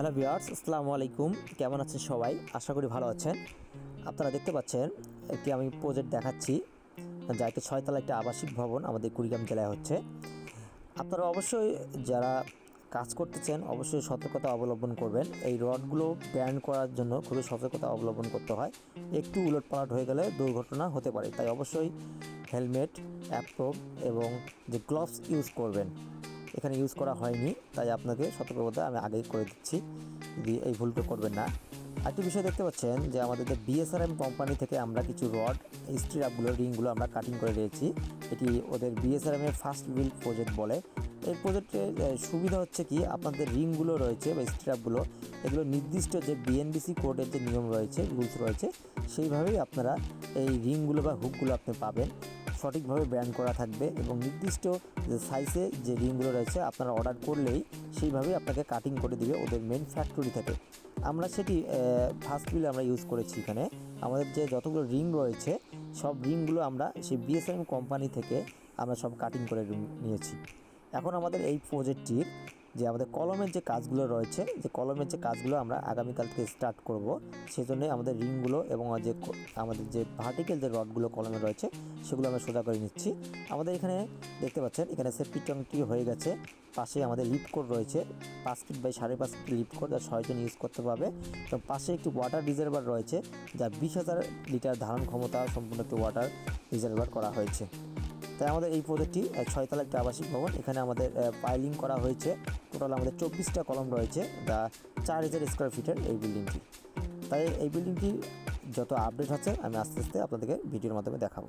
Hello viewers, আসসালামু আলাইকুম। কেমন আছেন সবাই? আশা করি ভালো আছেন। আপনারা দেখতে পাচ্ছেন, একটি আমি প্রজেক্ট দেখাচ্ছি যা একটি ছয়তলা একটা আবাসিক ভবন আমাদের কুড়িগ্রাম জেলায় হচ্ছে। আপনারা অবশ্যই যারা কাজ করতেছেন, অবশ্যই সতর্কতা অবলম্বন করবেন। এই রডগুলো ব্যান্ড করার জন্য খুবই সতর্কতা অবলম্বন করতে হয়। একটু উলটপালট হয়ে গেলে দুর্ঘটনা হতে পারে। তাই অবশ্যই হেলমেট অ্যাপ্রোভ এবং যে গ্লোভস ইউজ করবেন এখানে ইউজ করা হয়নি, তাই আপনাকে সতর্কতা আমি আগেই করে দিচ্ছি যদি এই ভুলটা করবেন না। আরেকটি বিষয় দেখতে পাচ্ছেন যে আমাদের যে বিএসআরএম কোম্পানি থেকে আমরা কিছু রড স্ট্রিপগুলো রিংগুলো আমরা কাটিং করে দিয়েছি। এটি ওদের বিএসআরএম এর ফার্স্ট বিল প্রজেক্ট বলে। এই প্রজেক্টের সুবিধা হচ্ছে কি, আপনাদের রিংগুলো রয়েছে বা স্ট্র্যাপগুলো, এগুলো নির্দিষ্ট যে বিএনবিসি কোডের যে নিয়ম রয়েছে, রুলস রয়েছে, সেইভাবেই আপনারা এই রিংগুলো বা হুকগুলো আপনি পাবেন। সঠিকভাবে ব্র্যান্ড করা থাকবে এবং নির্দিষ্ট যে সাইজে যে রিংগুলো রয়েছে, আপনারা অর্ডার করলেই সেইভাবেই আপনাকে কাটিং করে দিবে ওদের মেন ফ্যাক্টরি থেকে। আমরা সেটি ফার্স্ট বিল আমরা ইউজ করেছি এখানে। আমাদের যে যতগুলো রিং রয়েছে, সব রিংগুলো আমরা সেই বিএসএম কোম্পানি থেকে আমরা সব কাটিং করে নিয়েছি। এখন আমাদের এই প্রজেক্টটির যে আমাদের কলমের যে কাজগুলো রয়েছে, যে কলমের যে কাজগুলো আমরা আগামীকাল থেকে স্টার্ট করব, সেজন্য আমাদের রিংগুলো এবং যে আমাদের যে ভার্টিক্যাল যে রডগুলো কলমে রয়েছে, সেগুলো আমরা সোজা করে নিচ্ছি। আমাদের এখানে দেখতে পাচ্ছেন, এখানে সেফটি টংটি হয়ে গেছে। পাশে আমাদের লিপ কোড রয়েছে, পাঁচ ফিট বাই সাড়ে পাঁচ ফিট লিপ কোড যা ছয়জন ইউজ করতে পারবে। এবং পাশে একটি ওয়াটার রিজার্ভার রয়েছে, যা বিশ হাজার লিটার ধারণ ক্ষমতা সম্পূর্ণ একটি ওয়াটার রিজার্ভার করা হয়েছে। তাই আমাদের এই প্রজেক্টটি ছয়তলা একটা আবাসিক ভবন, এখানে আমাদের পাইলিং করা হয়েছে। টোটাল আমাদের চব্বিশটা কলম রয়েছে, দা চার হাজার স্কোয়ার ফিটের এই বিল্ডিংটি তাই এই বিল্ডিংটি যত আপডেট হচ্ছে, আমি আস্তে আস্তে আপনাদেরকে ভিডিওর মাধ্যমে দেখাবো।